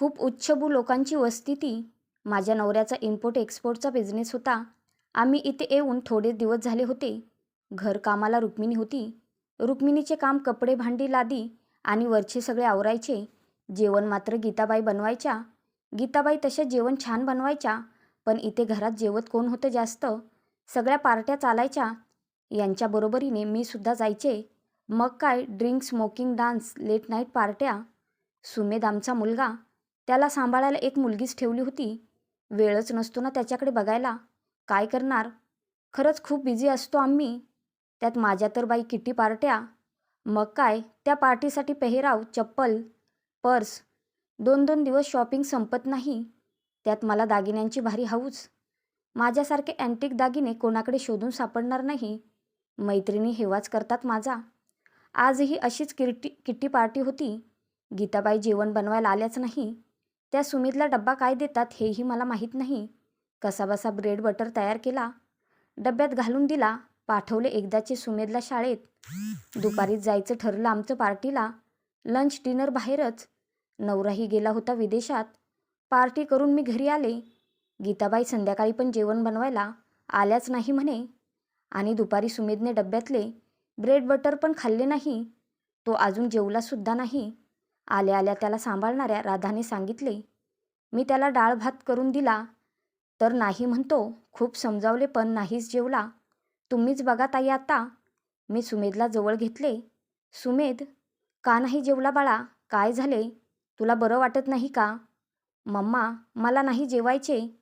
खूप उच्चभू लोकांची वस्ती ती. माझ्या नवऱ्याचा इम्पोर्ट एक्सपोर्टचा बिझनेस होता. आम्ही इथे येऊन थोडे दिवस झाले होते. घरकामाला रुक्मिणी होती. रुक्मिणीचे काम कपडे भांडी लादी आणि वरचे सगळे आवरायचे. जेवण मात्र गीताबाई बनवायच्या. गीताबाई तशा जेवण छान बनवायच्या पण इथे घरात जेवत कोण होतं जास्त? सगळ्या पार्ट्या चालायच्या. यांच्या बरोबरीने मी सुद्धा जायचे. मग काय? Drink smoking dance late night पार्ट्या. सुमेद आमचा मुलगा. त्याला सांभाळायला एक मुलगीच ठेवली होती. वेळच नसतो ना त्याच्याकडे बघायला. काय करणार? खरंच खूप बिझी असतो आम्ही. त्यात माझ्या तर बाई किती पार्ट्या. मग काय? त्या पार्टीसाठी पेहराव चप्पल पर्स. दोन दोन दिवस शॉपिंग संपत नाही. त्यात मला दागिन्यांची भारी हौच. माझ्यासारखे अँटिक दागिने कोणाकडे शोधून सापडणार नाही. मैत्रिणी हेवाच करतात माझा. आजही अशीच किरटी किट्टी पार्टी होती. गीताबाई जेवण बनवायला आल्याच नाही. त्या सुमितला डब्बा काय देतात हेही मला माहीत नाही. कसाबसा ब्रेड बटर तयार केला. डब्यात घालून दिला. पाठवले एकदाचे सुमेधला शाळेत. दुपारीच जायचं ठरलं आमचं पार्टीला. लंच डिनर बाहेरच. नवराही गेला होता विदेशात. पार्टी करून मी घरी आले. गीताबाई संध्याकाळी पण जेवण बनवायला आल्याच नाही म्हणे. आणि दुपारी सुमेधने डब्यातले ब्रेड बटर पण खाल्ले नाही. तो अजून जेवलासुद्धा नाही. आल्या आल्या त्याला सांभाळणाऱ्या राधाने सांगितले मी त्याला डाळ भात करून दिला. तर नाही म्हणतो खूप समजावले पण नाहीच जेवला. तुम्हीच बघा ताई आता. मी सुमेधला जवळ घेतले. सुमेध का नाही जेवला बाळा? काय झाले? तुला बरं वाटत नाही का? मम्मा मला नाही जेवायचे.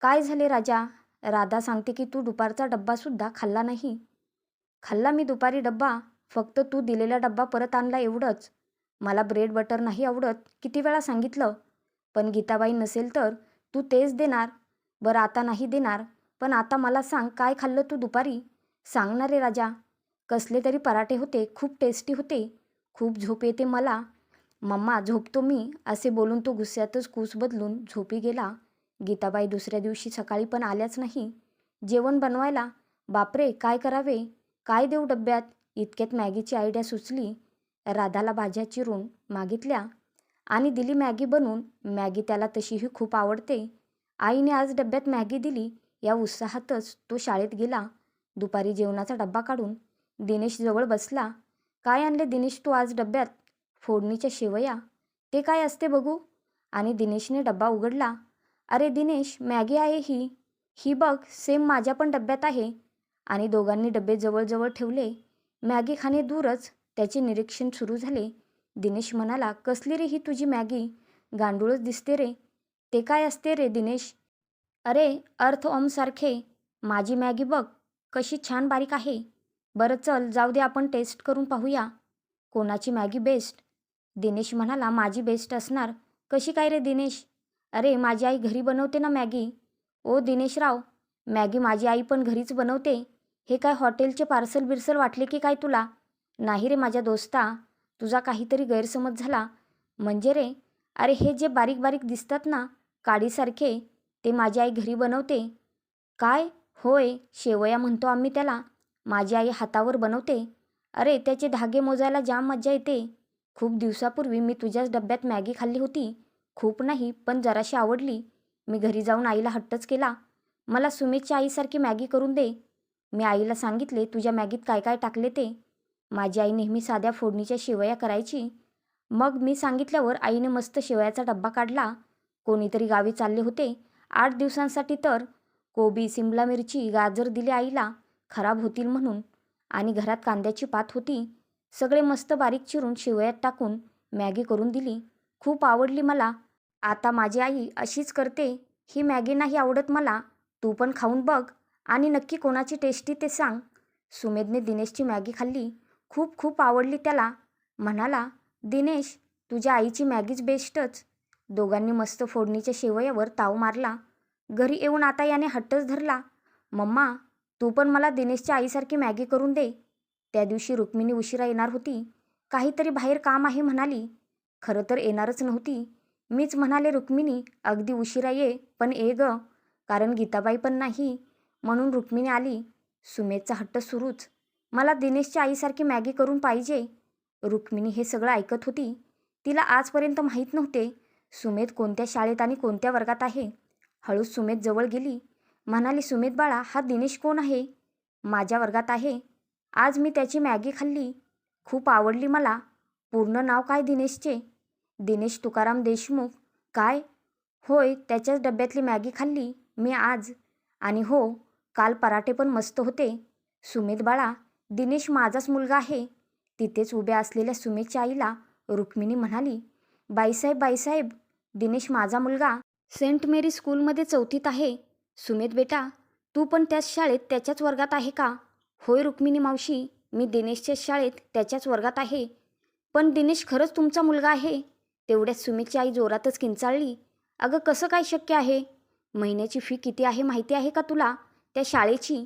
काय झाले राजा? राधा सांगते की तू दुपारचा डब्बासुद्धा खाल्ला नाही. खाल्ला मी दुपारी डब्बा. फक्त तू दिलेला डब्बा परत आणला एवढंच. मला ब्रेड बटर नाही आवडत. किती वेळा सांगितलं? पण गीताबाई नसेल तर तू तेच देणार. बरं आता नाही देणार. पण आता मला सांग काय खाल्लं तू दुपारी? सांगणार रे राजा. कसले तरी पराठे होते खूप टेस्टी होते. खूप झोप येते मला. मम्मा झोपतो मी. असे बोलून तो गुस्स्यातच कूस बदलून झोपी गेला. गीताबाई दुसऱ्या दिवशी सकाळी पण आल्याच नाही. जेवण बनवायला. बापरे काय करावे? काय देऊ डब्यात? इतक्यात मॅगीची आयडिया सुचली. राधाला भाज्या चिरून मागितल्या आणि दिली मॅगी बनवून. मॅगी त्याला तशीही खूप आवडते. आईने आज डब्यात मॅगी दिली. या उत्साहातच तो शाळेत गेला. दुपारी जेवणाचा डब्बा काढून दिनेश जवळ बसला. काय आणले दिनेश तू आज डब्यात? फोडणीच्या शेवया? ते काय असते बघू? आणि दिनेशने डब्बा उघडला. अरे दिनेश मॅगी आहे ही. ही बघ सेम माझ्या पण डब्यात आहे. आणि दोघांनी डबे जवळजवळ ठेवले. मॅगी खाणे दूरच. त्याचे निरीक्षण सुरू झाले. दिनेश म्हणाला कसली रे ही तुझी मॅगी? गांडूळच दिसते रे. ते काय असते रे दिनेश? अरे अर्थ ओमसारखे माझी मॅगी बघ कशी छान बारीक आहे. बरं चल जाऊ दे आपण टेस्ट करून पाहूया. कोणाची मॅगी बेस्ट? दिनेश म्हणाला माझी बेस्ट असणार. कशी काय रे दिनेश? अरे माझी आई घरी बनवते ना मॅगी. ओ दिनेशराव मॅगी माझी आई पण घरीच बनवते. हे काय हॉटेलचे पार्सल बिर्सल वाटले की काय तुला? नाही रे माझ्या दोस्ता तुझा काहीतरी गैरसमज झाला. म्हणजे रे? अरे हे जे बारीक बारीक दिसतात ना काडीसारखे ते माझी आई घरी बनवते. काय? होय शेवया म्हणतो आम्ही त्याला. माझी आई हातावर बनवते. अरे त्याचे धागे मोजायला जाम मज्जा येते. खूप दिवसापूर्वी मी तुझ्याच डब्यात मॅगी खाल्ली होती. खूप नाही पण जराशी आवडली. मी घरी जाऊन आईला हट्टच केला. मला सुमितच्या आईसारखी मॅगी करून दे. मी आईला सांगितले तुझ्या मॅगीत काय काय टाकले ते. माझी आई नेहमी साध्या फोडणीच्या शेवया करायची. मग मी सांगितल्यावर आईने मस्त शेवयाचा डब्बा काढला. कोणीतरी गावी चालले होते. आठ दिवसांसाठी तर कोबी सिमला मिरची गाजर दिले आईला. खराब होतील म्हणून. आणि घरात कांद्याची पात होती. सगळे मस्त बारीक चिरून शेवयात टाकून मॅगी करून दिली. खूप आवडली मला. आता माझी आई अशीच करते. ही मॅगी नाही आवडत मला. तू पण खाऊन बघ. आणि नक्की कोणाची टेस्टी ते सांग. सुमेधने दिनेशची मॅगी खाल्ली. खूप खूप आवडली त्याला. म्हणाला दिनेश तुझ्या आईची मॅगीच बेस्टच. दोघांनी मस्त फोडणीच्या शेवयावर ताव मारला. घरी येऊन आता याने हट्टच धरला. मम्मा तू पण मला दिनेशच्या आईसारखी मॅगी करून दे. त्या दिवशी रुक्मिणी उशिरा येणार होती. काहीतरी बाहेर काम आहे म्हणाली. खरं तर येणारच नव्हती. मीच म्हणाले रुक्मिणी अगदी उशिरा ये पण ये ग. कारण गीताबाई पण नाही. म्हणून रुक्मिणी आली. सुमेधचा हट्ट सुरूच. मला दिनेशच्या आईसारखी मॅगी करून पाहिजे. रुक्मिणी हे सगळं ऐकत होती. तिला आजपर्यंत माहीत नव्हते सुमेध कोणत्या शाळेत आणि कोणत्या वर्गात आहे. हळूच सुमेध जवळ गेली. म्हणाली सुमेध बाळा हा दिनेश कोण आहे? माझ्या वर्गात आहे. आज मी त्याची मॅगी खाल्ली. खूप आवडली मला. पूर्ण नाव काय दिनेशचे? दिनेश तुकाराम देशमुख. काय? होय त्याच्याच डब्यातली मॅगी खाल्ली मी आज. आणि हो काल पराठे पण मस्त होते. सुमेध बाळा दिनेश माझाच मुलगा आहे. तिथेच उभ्या असलेल्या सुमेच्या आईला रुक्मिणी म्हणाली बाईसाहेब बाईसाहेब दिनेश माझा मुलगा सेंट मेरी स्कूलमध्ये चौथीत आहे. सुमेत बेटा तू पण त्याच शाळेत त्याच्याच वर्गात आहे का? होय रुक्मिणी मावशी मी दिनेशच्याच शाळेत त्याच्याच वर्गात आहे. पण दिनेश खरंच तुमचा मुलगा आहे. तेवढ्यात सुमेची आई जोरातच किंचाळली अगं कसं काय शक्य आहे? महिन्याची फी किती आहे माहिती आहे का तुला? त्या शाळेची.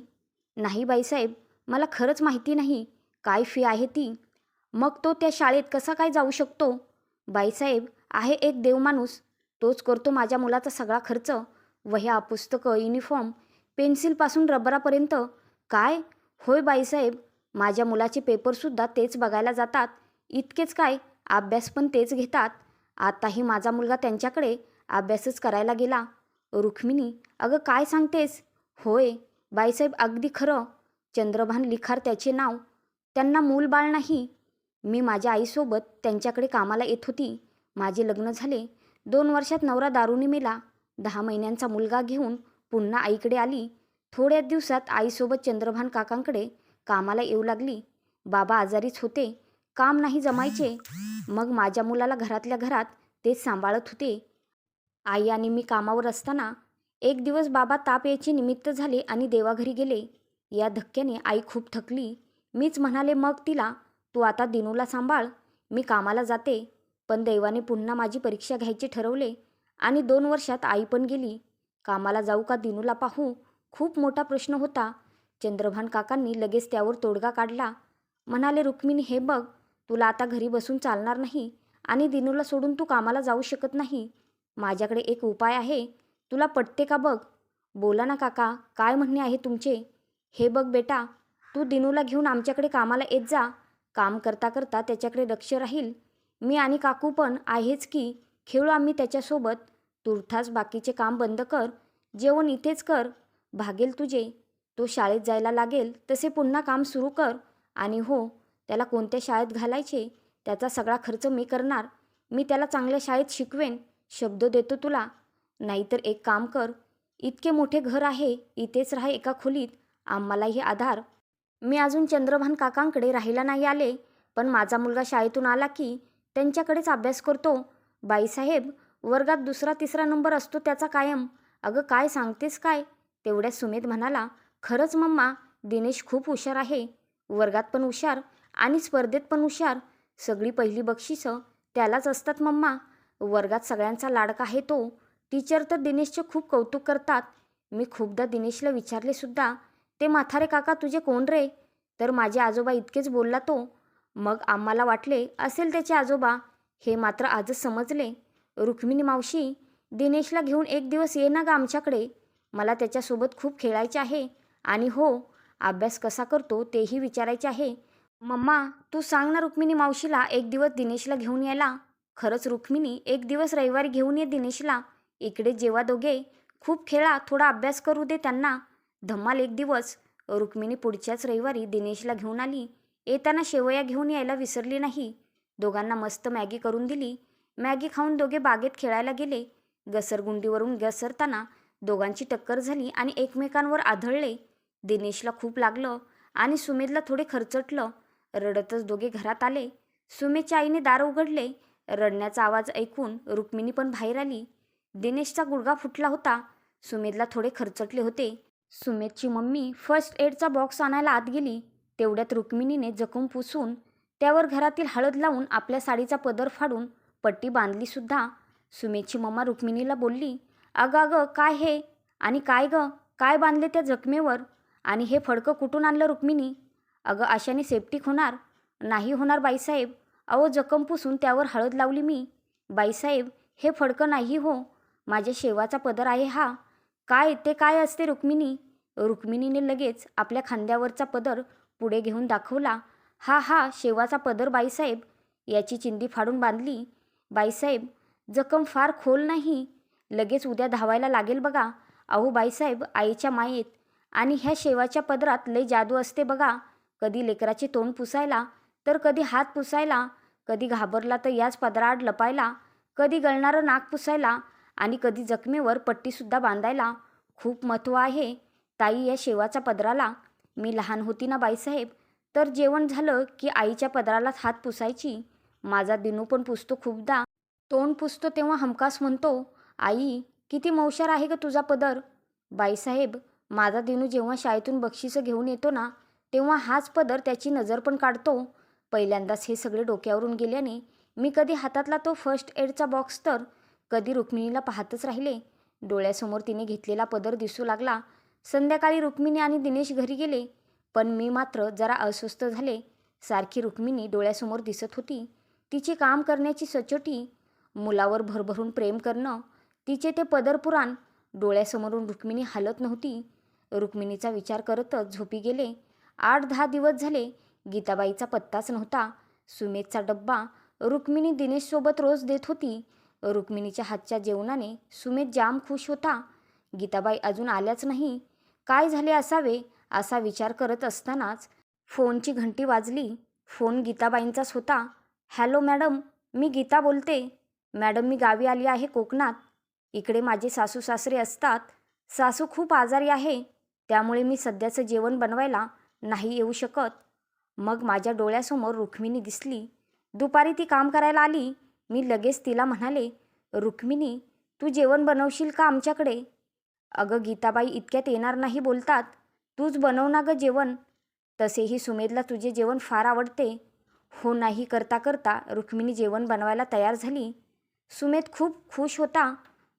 नाही बाईसाहेब मला खरंच माहिती नाही. काय फी आहे ती? मग तो त्या शाळेत कसा काय जाऊ शकतो? बाईसाहेब आहे एक देवमाणूस तोच करतो माझ्या मुलाचा सगळा खर्च. वह्या पुस्तकं युनिफॉर्म पेन्सिलपासून रबरापर्यंत. काय? होय बाईसाहेब माझ्या मुलाचे पेपरसुद्धा तेच बघायला जातात. इतकेच काय? अभ्यास पण तेच घेतात. आताही माझा मुलगा त्यांच्याकडे अभ्यासच करायला गेला. रुक्मिणी अगं काय सांगतेस? होय बाईसाहेब अगदी खरं. चंद्रभान लिखार त्याचे नाव. त्यांना मूल बाळ नाही. मी माझ्या आईसोबत त्यांच्याकडे कामाला येत होती. माझे लग्न झाले. दोन वर्षात नवरा दारुनी मेला. दहा महिन्यांचा मुलगा घेऊन पुन्हा आईकडे आली. थोड्याच दिवसात आईसोबत चंद्रभान काकांकडे कामाला येऊ लागली. बाबा आजारीच होते. काम नाही जमायचे. मग माझ्या मुलाला घरातल्या घरात तेच सांभाळत होते. आई आणि मी कामावर असताना एक दिवस बाबा ताप यायचे निमित्त झाले आणि देवाघरी गेले. या धक्क्याने आई खूप थकली. मीच म्हणाले मग तिला तू आता दिनूला सांभाळ. मी कामाला जाते. पण दैवाने पुन्हा माझी परीक्षा घ्यायचे ठरवले आणि दोन वर्षात आई पण गेली. कामाला जाऊ का दिनूला पाहू? खूप मोठा प्रश्न होता. चंद्रभान काकांनी लगेच त्यावर तोडगा काढला. म्हणाले रुक्मिणी हे बघ तुला आता घरी बसून चालणार नाही आणि दिनूला सोडून तू कामाला जाऊ शकत नाही. माझ्याकडे एक उपाय आहे. तुला पटते का बघ? बोला ना काका काय म्हणणे आहे तुमचे? हे बघ बेटा तू दिनूला घेऊन आमच्याकडे कामाला येत जा. काम करता करता त्याच्याकडे लक्ष राहील. मी आणि काकू पण आहेच की खेळू आम्ही त्याच्यासोबत. तुर्थास बाकीचे काम बंद कर. जेवण इथेच कर. भागेल तुझे. तो शाळेत जायला लागेल तसे पुन्हा काम सुरू कर. आणि हो त्याला कोणत्या शाळेत घालायचे त्याचा सगळा खर्च मी करणार. मी त्याला चांगल्या शाळेत शिकवेन. शब्द देतो तुला. नाहीतर एक काम कर. इतके मोठे घर आहे इथेच राहा एका खोलीत. आम्हालाही आधार. मी अजून चंद्रभान काकांकडे राहायला नाही आले पण माझा मुलगा शाळेतून आला की त्यांच्याकडेच अभ्यास करतो. बाईसाहेब वर्गात दुसरा तिसरा नंबर असतो त्याचा कायम. अगं काय सांगतेस काय? तेवढ्या सुमेध म्हणाला खरंच मम्मा दिनेश खूप हुशार आहे. वर्गात पण हुशार आणि स्पर्धेत पण हुशार. सगळी पहिली बक्षिसं त्यालाच असतात मम्मा. वर्गात सगळ्यांचा लाडका आहे तो. टीचर तर दिनेशचे खूप कौतुक करतात. मी खूपदा दिनेशला विचारले सुद्धा ते म्हातारे काका तुझे कोण रे? तर माझे आजोबा इतकेच बोलला तो. मग आम्हाला वाटले असेल त्याचे आजोबा. हे मात्र आजच समजले. रुक्मिणी मावशी दिनेशला घेऊन एक दिवस ये ना ग आमच्याकडे. मला त्याच्यासोबत खूप खेळायचे आहे. आणि हो अभ्यास कसा करतो तेही विचारायचे आहे. मम्मा तू सांग ना रुक्मिणी मावशीला एक दिवस दिनेशला घेऊन यायला. खरंच रुक्मिणी एक दिवस रविवारी घेऊन ये दिनेशला. इकडे जेव्हा दोघे. खूप खेळा थोडा अभ्यास करू दे त्यांना. धम्माल एक दिवस. रुक्मिणी पुढच्याच रविवारी दिनेशला घेऊन आली. येताना शेवया घेऊन यायला विसरली नाही. दोघांना मस्त मॅगी करून दिली. मॅगी खाऊन दोघे बागेत खेळायला गेले. घसरगुंडीवरून घसरताना दोघांची टक्कर झाली आणि एकमेकांवर आढळले दिनेशला खूप लागलं आणि सुमेधला थोडे खरचटलं. रडतच दोघे घरात आले. सुमेधच्या आईने दार उघडले. रडण्याचा आवाज ऐकून रुक्मिणी पण बाहेर आली. दिनेशचा गुडघा फुटला होता. सुमेधला थोडे खरचटले होते. सुमेधची मम्मी फर्स्ट एडचा बॉक्स आणायला आत गेली. तेवढ्यात रुक्मिणीने जखम पुसून त्यावर घरातील हळद लावून आपल्या साडीचा पदर फाडून पट्टी बांधलीसुद्धा सुमेतची सुमेधची मम्मा रुक्मिणीला बोलली अगं अगं काय हे? आणि काय गं? काय बांधले त्या जखमेवर? आणि हे फडकं कुठून आणलं रुक्मिणी? अगं अशाने सेप्टिक होणार? नाही होणार बाईसाहेब. अहो जखम पुसून त्यावर हळद लावली मी. बाईसाहेब हे फडकं नाही हो. माझ्या शेवाचा पदर आहे हा. काय ते काय असते रुक्मिणी? रुक्मिणीने लगेच आपल्या खांद्यावरचा पदर पुढे घेऊन दाखवला. हा हा शेवाचा पदर बाईसाहेब. याची चिंदी फाडून बांधली. बाईसाहेब जखम फार खोल नाही. लगेच उद्या धावायला लागेल बघा. अहो बाईसाहेब आईच्या मायेत. आणि ह्या शेवाच्या पदरात लय जादू असते बघा. कधी लेकराचे तोंड पुसायला तर कधी हात पुसायला. कधी घाबरला तर याच पदराआड लपायला. कधी गळणारं नाक पुसायला आणि कधी जखमेवर पट्टीसुद्धा बांधायला खूप महत्त्व आहे. ताई या शेवाचा पदराला मी लहान होती ना बाईसाहेब? तर जेवण झालं की आईच्या पदरालाच हात पुसायची. माझा दिनू पण पुसतो खूपदा. तोंड पुसतो तेव्हा हमखास म्हणतो आई किती मौशार आहे का तुझा पदर. बाईसाहेब माझा दिनू जेव्हा शाळेतून बक्षिसं घेऊन येतो ना तेव्हा हाच पदर त्याची नजर पण काढतो. पहिल्यांदाच हे सगळे डोक्यावरून गेल्याने मी कधी हातातला तो फर्स्ट एडचा बॉक्स तर कधी रुक्मिणीला पाहतच राहिले. डोळ्यासमोर तिने घेतलेला पदर दिसू लागला. संध्याकाळी रुक्मिणी आणि दिनेश घरी गेले. पण मी मात्र जरा अस्वस्थ झाले. सारखी रुक्मिणी डोळ्यासमोर दिसत होती. तिचे काम करण्याची सचोटी मुलावर भरभरून प्रेम करणं तिचे ते पदर पुराण डोळ्यासमोरून रुक्मिणी हलत नव्हती. रुक्मिणीचा विचार करतच झोपी गेले. आठ दहा दिवस झाले. गीताबाईचा पत्ताच नव्हता. सुमेधचा डब्बा रुक्मिणी दिनेशसोबत रोज देत होती. रुक्मिणीच्या हातच्या जेवणाने सुमेध जाम खुश होता. गीताबाई अजून आल्याच नाही. काय झाले असावे असा विचार करत असतानाच फोनची घंटी वाजली. फोन गीताबाईंचाच होता. हॅलो मॅडम मी गीता बोलते. मॅडम मी गावी आली आहे कोकणात. इकडे माझे सासू सासरे असतात. सासू खूप आजारी आहे. त्यामुळे मी सध्याचं जेवण बनवायला नाही येऊ शकत. मग माझ्या डोळ्यासमोर रुक्मिणी दिसली. दुपारी ती काम करायला आली. मी लगेच तिला म्हणाले रुक्मिणी तू जेवण बनवशील का आमच्याकडे? अगं गीताबाई इतक्यात येणार नाही बोलतात. तूच बनव ना गं जेवण. तसेही सुमेधला तुझे जेवण फार आवडते. हो नाही करता करता रुक्मिणी जेवण बनवायला तयार झाली. सुमेध खूप खुश होता.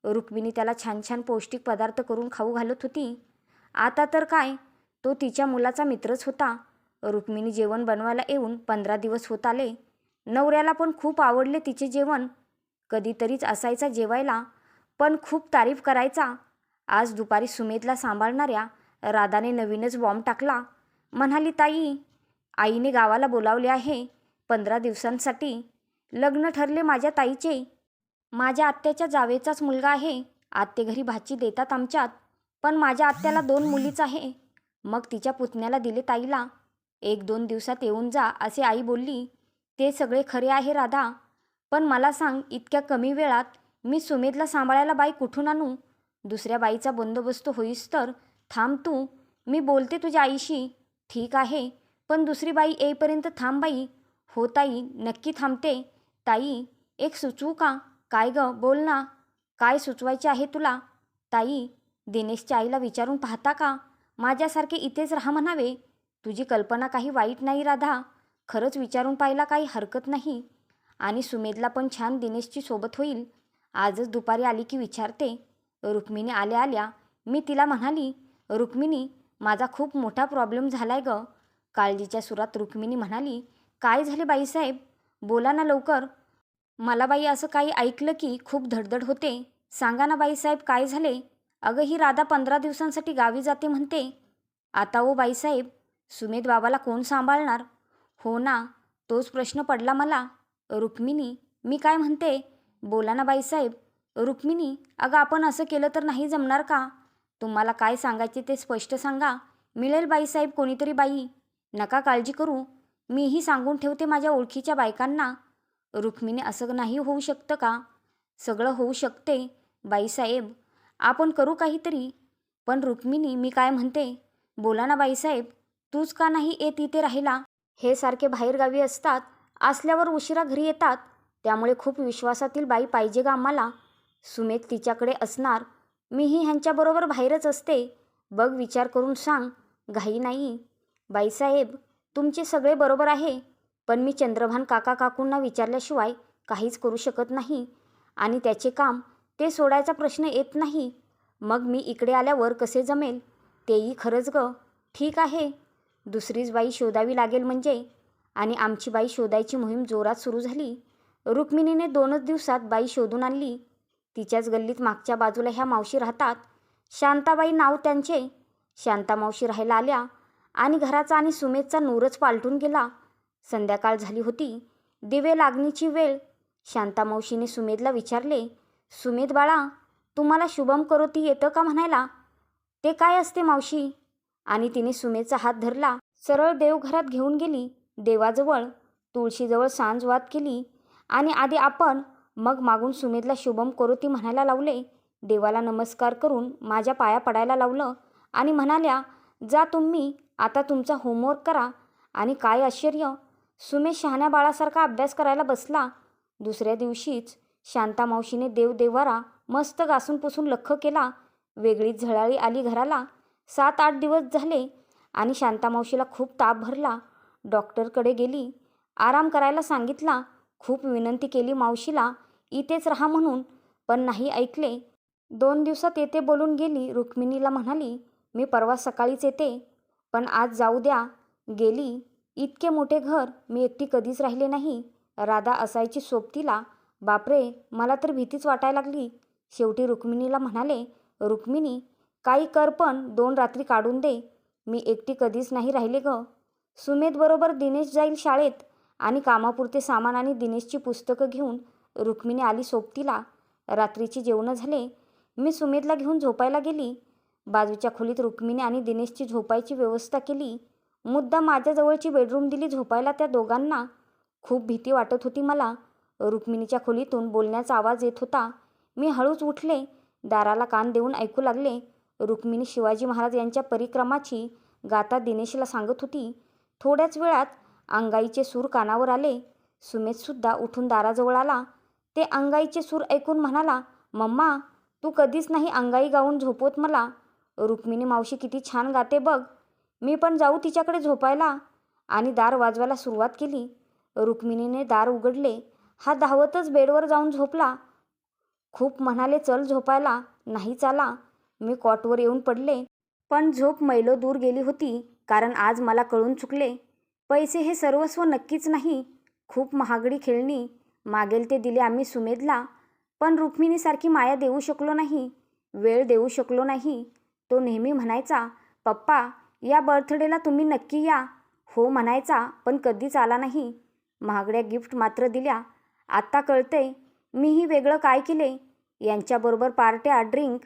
रुक्मिणी त्याला छान छान पौष्टिक पदार्थ करून खाऊ घालत होती. आता तर काय? तो तिच्या मुलाचा मित्रच होता. रुक्मिणी जेवण बनवायला येऊन पंधरा दिवस होत आले. नवऱ्याला पण खूप आवडले तिचे जेवण. कधीतरीच असायचा जेवायला पण खूप तारीफ करायचा. आज दुपारी सुमेधला सांभाळणाऱ्या राधाने नवीनच बॉम्ब टाकला. म्हणाली ताई आईने गावाला बोलावले आहे पंधरा दिवसांसाठी. लग्न ठरले माझ्या ताईचे. माझ्या आत्याच्या जावेचाच मुलगा आहे. आत्ते घरी भाची देतात आमच्यात पण माझ्या आत्याला दोन मुलीच आहे. मग तिच्या पुतण्याला दिले ताईला. एक दोन दिवसात येऊन जा असे आई बोलली. ते सगळे खरे आहे राधा. पण मला सांग इतक्या कमी वेळात मी सुमेधला सांभाळायला बाई कुठून आणू? दुसऱ्या बाईचा बंदोबस्त होईस तर? थांब तू. मी बोलते तुझ्या आईशी. ठीक आहे. पण दुसरी बाई येईपर्यंत थांब बाई. हो ताई. नक्की थांबते. ताई एक सुचवू का? काय ग? बोल ना. काय सुचवायचे आहे तुला? ताई दिनेशच्या आईला विचारून पाहता का? माझ्यासारखे इथेच राहा म्हणावे. तुझी कल्पना काही वाईट नाही राधा. खरंच विचारून पाहायला काही हरकत नाही. आणि सुमेधला पण छान दिनेशची सोबत होईल. आजच दुपारी आली की विचारते रुक्मिणी आल्या आल्या? मी तिला म्हणाली रुक्मिणी माझा खूप मोठा प्रॉब्लेम झालाय ग. काळजीच्या सुरात रुक्मिणी म्हणाली काय झाले बाईसाहेब? बोला ना लवकर. मला बाई असं काही ऐकलं की खूप धडधड होते. सांगा ना बाईसाहेब काय झाले? अगं ही राधा पंधरा दिवसांसाठी गावी जाते म्हणते. आता ओ बाईसाहेब सुमेध बाबाला कोण सांभाळणार? हो ना तोच प्रश्न पडला मला. रुक्मिणी मी काय म्हणते? बोला ना बाईसाहेब. रुक्मिणी अगं आपण असं केलं तर नाही जमणार का? तुम्हाला काय सांगायचे ते स्पष्ट सांगा. मिळेल बाईसाहेब कोणीतरी बाई. नका काळजी करू. मीही सांगून ठेवते माझ्या ओळखीच्या बायकांना. रुक्मिणी असं नाही होऊ शकतं का? सगळं होऊ शकते. बाईसाहेब आपण करू काहीतरी. पण रुक्मिणी मी काय म्हणते? बोला ना बाईसाहेब. तूच का नाही येत इथे राहिला? हे सारखे बाहेरगावी असतात असल्यावर उशिरा घरी येतात त्यामुळे खूप विश्वासातील बाई पाहिजे ग आम्हाला. सुमेध तिच्याकडे असणार मीही ह्यांच्याबरोबर बाहेरच असते. बघ विचार करून सांग. घाई नाही. बाईसाहेब तुमचे सगळे बरोबर आहे पण मी चंद्रभान काका काकूंना विचारल्याशिवाय काहीच करू शकत नाही. आणि त्याचे काम ते सोडायचा प्रश्न येत नाही. मग मी इकडे आल्यावर कसे जमेल? तेही खरंच ग. ठीक आहे. दुसरीच बाई शोधावी लागेल म्हणजे? आणि आमची बाई शोधायची मोहीम जोरात सुरू झाली. रुक्मिणीने दोनच दिवसात बाई शोधून आणली. तिच्याच गल्लीत मागच्या बाजूला ह्या मावशी राहतात. शांताबाई नाव त्यांचे. शांता मावशी राहायला आल्या आणि घराचा आणि सुमेधचा नूरच पालटून गेला. संध्याकाळ झाली होती. दिवे लागणीची वेळ. शांता मावशीने सुमेधला विचारले सुमेध बाळा तुम्हाला शुभम करोती येतं का म्हणायला? ते काय असते मावशी? आणि तिने सुमेधचा हात धरला सरळ देवघरात घेऊन गेली. देवाजवळ तुळशीजवळ सांजवाद केली आणि आधी आपण मग मागून सुमेधला शुभम करोती म्हणायला लावले. देवाला नमस्कार करून माझ्या पाया पडायला लावलं आणि म्हणाल्या जा तुम्ही आता तुमचा होमवर्क करा. आणि काय आश्चर्य सुमेश शहाण्या बाळासारखा अभ्यास करायला बसला. दुसऱ्या दिवशीच शांता मावशीने देवदेवारा मस्त घासून पुसून लख केला. वेगळीच झळाळी आली घराला. सात आठ दिवस झाले आणि शांता मावशीला खूप ताप भरला. डॉक्टरकडे गेली. आराम करायला सांगितला. खूप विनंती केली मावशीला. इथेच राहा म्हणून पण नाही ऐकले. दोन दिवसात येते बोलून गेली. रुक्मिणीला म्हणाली मी परवा सकाळीच येते पण आज जाऊ द्या. गेली. इतके मोठे घर. मी एकटी कधीच राहिले नाही. राधा असायची सोबतीला. बापरे मला तर भीतीच वाटायला लागली. शेवटी रुक्मिणीला म्हणाले रुक्मिणी काही कर पण दोन रात्री काढून दे. मी एकटी कधीच नाही राहिले ग. सुमेधबरोबर दिनेश जाईल शाळेत आणि कामापुरते सामान आणि दिनेशची पुस्तकं घेऊन रुक्मिणी आली सोबतीला. रात्रीची जेवणं झाले. मी सुमेधला घेऊन झोपायला गेली. बाजूच्या खोलीत रुक्मिणी आणि दिनेशची झोपायची व्यवस्था केली. मुद्दा माझ्याजवळची बेडरूम दिली झोपायला त्या दोघांना. खूप भीती वाटत होती मला. रुक्मिणीच्या खोलीतून बोलण्याचा आवाज येत होता. मी हळूच उठले. दाराला कान देऊन ऐकू लागले. रुक्मिणी शिवाजी महाराज यांच्या परिक्रमाची गाथा दिनेशला सांगत होती. थोड्याच वेळात अंगाईचे सूर कानावर आले. सुमेधसुद्धा उठून दाराजवळ आला. ते अंगाईचे सूर ऐकून म्हणाला मम्मा तू कधीच नाही अंगाई गाऊन झोपवत मला. रुक्मिणी मावशी किती छान गाते बघ. मी पण जाऊ तिच्याकडे झोपायला. आणि दार वाजवायला सुरुवात केली. रुक्मिणीने दार उघडले. हा धावतच बेडवर जाऊन झोपला. खूप म्हणाले चल झोपायला. नाही चाला. मी कॉटवर येऊन पडले. पण झोप मैलो दूर गेली होती कारण आज मला कळून चुकले. पैसे हे सर्वस्व नक्कीच नाही. खूप महागडी खेळणी. मागेल ते दिले आम्ही सुमेधला. पण रुक्मिणीसारखी माया देऊ शकलो नाही. वेळ देऊ शकलो नाही. तो नेहमी म्हणायचा पप्पा या बर्थडेला तुम्ही नक्की या. हो म्हणायचा पण कधीच आला नाही. महागड्या गिफ्ट मात्र दिल्या. आत्ता कळते मीही वेगळं काय केले? यांच्याबरोबर पार्ट्या ड्रिंक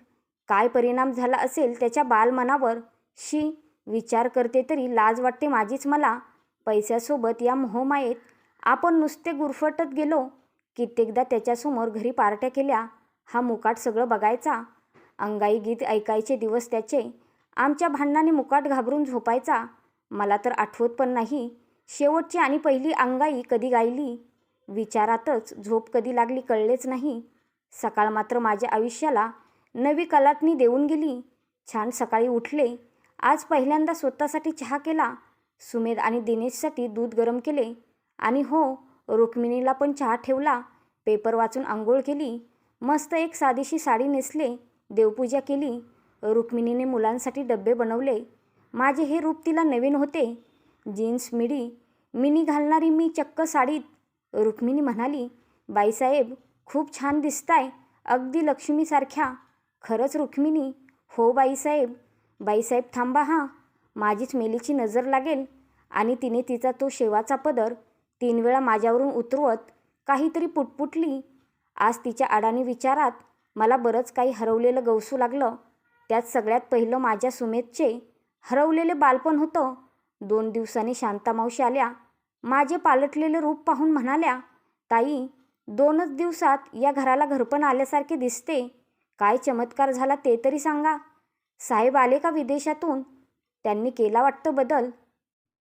काय परिणाम झाला असेल त्याच्या बालमनावर? शी विचार करते तरी लाज वाटते माझीच मला. पैशासोबत या मोहमायेत आपण नुसते गुरफटत गेलो. कित्येकदा त्याच्यासमोर घरी पार्ट्या केल्या. हा मुकाट सगळं बघायचा. अंगाई गीत ऐकायचे दिवस त्याचे. आमच्या भांडणाने मुकाट घाबरून झोपायचा. मला तर आठवत पण नाही. शेवटची आणि पहिली अंगाई कधी गायली? विचारातच झोप कधी लागली कळलेच नाही. सकाळ मात्र माझ्या आयुष्याला नवी कलाटणी देऊन गेली. छान सकाळी उठले. आज पहिल्यांदा स्वतःसाठी चहा केला. सुमेध आणि दिनेशसाठी दूध गरम केले. आणि हो रुक्मिणीला पण चहा ठेवला. पेपर वाचून आंघोळ केली. मस्त एक साधीशी साडी नेसले. देवपूजा केली. रुक्मिणीने मुलांसाठी डबे बनवले. माझे हे रूप तिला नवीन होते. जीन्स मिडी मिनी घालणारी मी चक्क साडीत रुक्मिणी म्हणाली बाईसाहेब खूप छान दिसताय. अगदी लक्ष्मीसारख्या. खरंच रुक्मिणी हो बाईसाहेब. बाईसाहेब थांबा हां. माझीच मेलीची नजर लागेल आणि तिने तिचा तो शेवाचा पदर तीन वेळा माझ्यावरून उतरवत काहीतरी पुटपुटली. आज तिच्या अडाणी विचारात मला बरंच काही हरवलेलं गवसू लागलं. त्यात सगळ्यात पहिलं माझ्या सुमेधचे हरवलेले बालपण होतं. दोन दिवसांनी शांतामावशी आल्या. माझे पालटलेले रूप पाहून म्हणाल्या ताई दोनच दिवसात या घराला घरपण आल्यासारखे दिसते. काय चमत्कार झाला ते तरी सांगा. साहेब आले का विदेशातून? त्यांनी केला वाटतं बदल.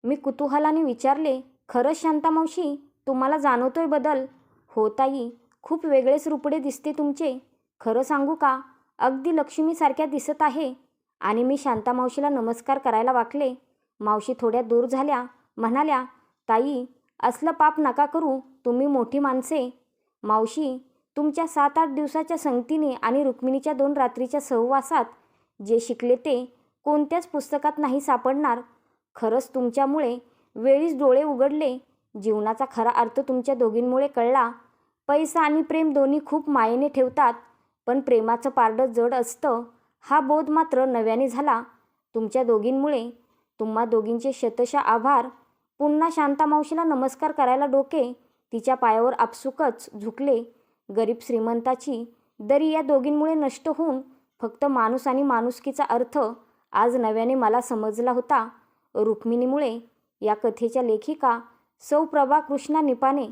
मी कुतूहलाने विचारले खरंच शांतामावशी तुम्हाला जाणवतोय बदल? हो ताई. खूप वेगळेच रुपडे दिसते तुमचे. खरं सांगू का? अगदी लक्ष्मीसारख्या दिसत आहे. आणि मी शांतामावशीला नमस्कार करायला वाकले. मावशी थोड्या दूर झाल्या. म्हणाल्या ताई असलं पाप नका करू. तुम्ही मोठी माणसे. मावशी तुमच्या सात आठ दिवसाच्या संगतीने आणि रुक्मिणीच्या दोन रात्रीच्या सहवासात जे शिकले ते कोणत्याच पुस्तकात नाही सापडणार. खरंच तुमच्यामुळे वेळीच डोळे उघडले. जीवनाचा खरा अर्थ तुमच्या दोघींमुळे कळला. पैसा आणि प्रेम दोन्ही खूप मायेने ठेवतात पण प्रेमाचं पारडं जड असतं. हा बोध मात्र नव्याने झाला. तुमच्या दोघींमुळे तुम्हा दोघींचे शतशा आभार. पुन्हा शांतामावशीला नमस्कार करायला डोके. तिच्या पायावर आपसुकच झुकले. गरीब श्रीमंताची दरी या दोघींमुळे नष्ट होऊन फक्त माणूस आणि माणुसकीचा अर्थ आज नव्याने मला समजला होता. रुक्मिणीमुळे या कथेच्या लेखिका सौ प्रभा कृष्णा निपाने